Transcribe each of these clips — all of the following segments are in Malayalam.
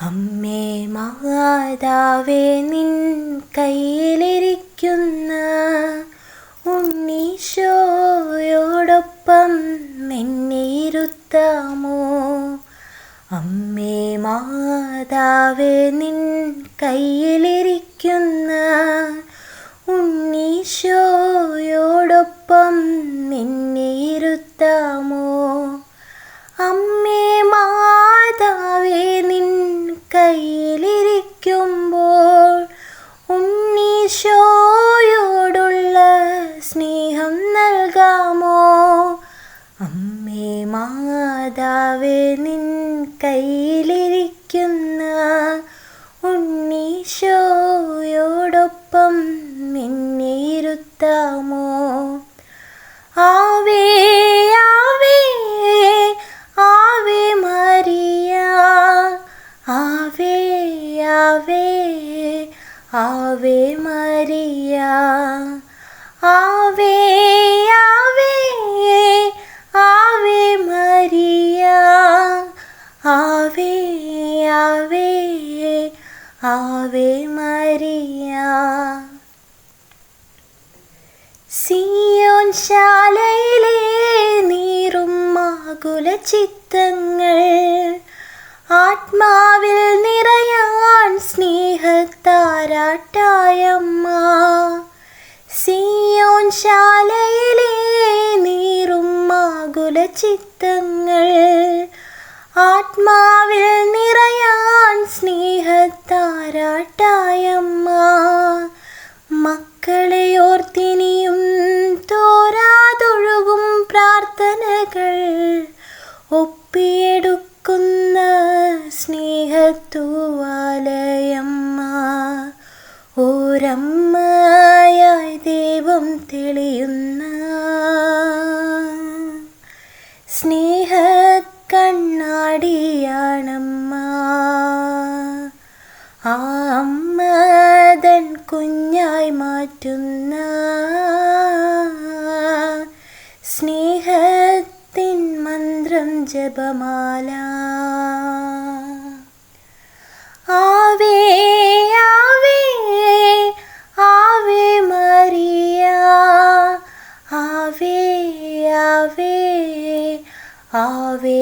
അമ്മേ മാതാവേ നിൻ കയ്യിലിരിക്കുന്ന ഉണ്ണീശോയോടൊപ്പം എന്നെ ഇരുത്താമോ? അമ്മേ മാതാവേ നിൻ കയ്യിലിരിക്കുന്ന ഉണ്ണീശോയോടൊപ്പം ഉണ്ണീശോയോടുള്ള സ്നേഹം നൽകാമോ? അമ്മേ മാതാവേ നിൻ കയ്യിലിരിക്കുന്ന ഉണ്ണീശോയോടൊപ്പം നിന്നെ ഇരുത്താമോ? ആവേ ആവേ ആവേ മറിയ ആവേ ആവേ ആവേ ആവേ ആവേ ആവേ ആവേ ആവേ ആവേ സിയോൻ ശാലയിലെ നീറും മാകുല ചിത്തങ്ങൾ ആത്മാവിൽ നിറയാൻ സ്നേഹത്താരാട്ടായമ്മ. സിയോൻ ശാലയിലെ നീറും മാകുല ചിത്തങ്ങൾ. ആത്മാവിൽ നിറയാൻ സ്നേഹത്താരാട്ടായമ്മ. മക്കളെ ഓർത്തിനിയും സ്നേഹത്തൂവാലയമ്മ ഓരമ്മയായി ദൈവം തെളിയുന്ന സ്നേഹ കണ്ണാടിയാണമ്മ ആ അമ്മതൻ കുഞ്ഞായി മാറ്റുന്ന സ്നേഹത്തിൻ മന്ത്രം ജപമാല. ആവേ ആവേ ആവേ മരിയ ആവേ ആവേ ആവേ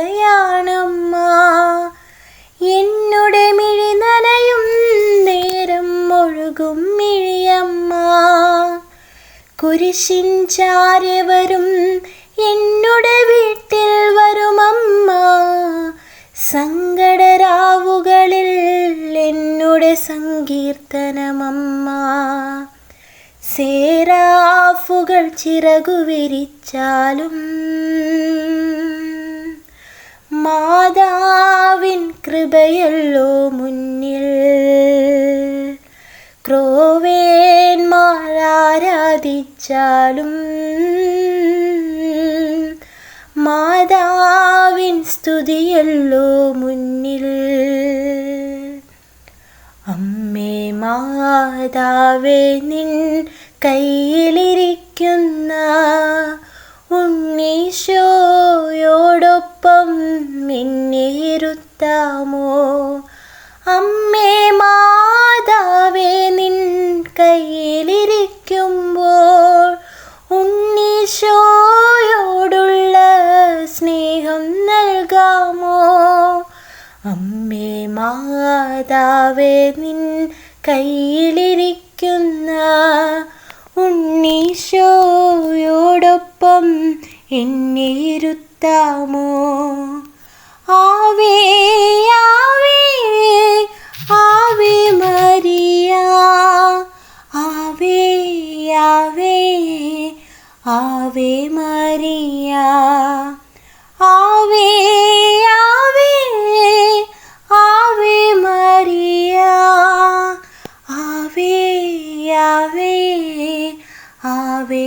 സ്നേഹിതയാണമ്മ എന്നുടെ മിഴി നനയും നേരം ഒഴുകും മിഴിയമ്മ. കുരിശിൻ ചാരി വരും എന്നുടെ വീട്ടിൽ വരുമമ്മ. സങ്കടരാവുകളിൽ എന്നുടെ സങ്കീർത്തനമമ്മ. സേരാഫുകൾ ചിറകു വിരിച്ചാലും മാതാവിൻ കൃപയല്ലോ മുന്നിൽ. ക്രോവേന്മാരാരാധിച്ചാലും മാതാവിൻ സ്തുതിയല്ലോ മുന്നിൽ. അമ്മേ മാതാവേ നിൻ കയ്യിലിരിക്കുന്ന ഉണ്ണീശോയോടൊപ്പം എന്നെ ഇരുത്താമോ അമ്മേ മാതാവേ നിൻ കയ്യിലിരിക്കുമ്പോൾ ഉണ്ണീശോയോടുള്ള സ്നേഹം നൽകാമോ? അമ്മേ മാതാവേ നിൻ കയ്യിലിരിക്കുന്ന ഉണ്ണീശോയോടൊപ്പം എന്നെ ഇരുത്താമോ ആവേ ആവേ ആവേ മരിയ. ആവേ ആവേ ആവേ മരിയ. ആവേ ആവേ ആവേ മരിയ. ആവേ ആവേ ആവേ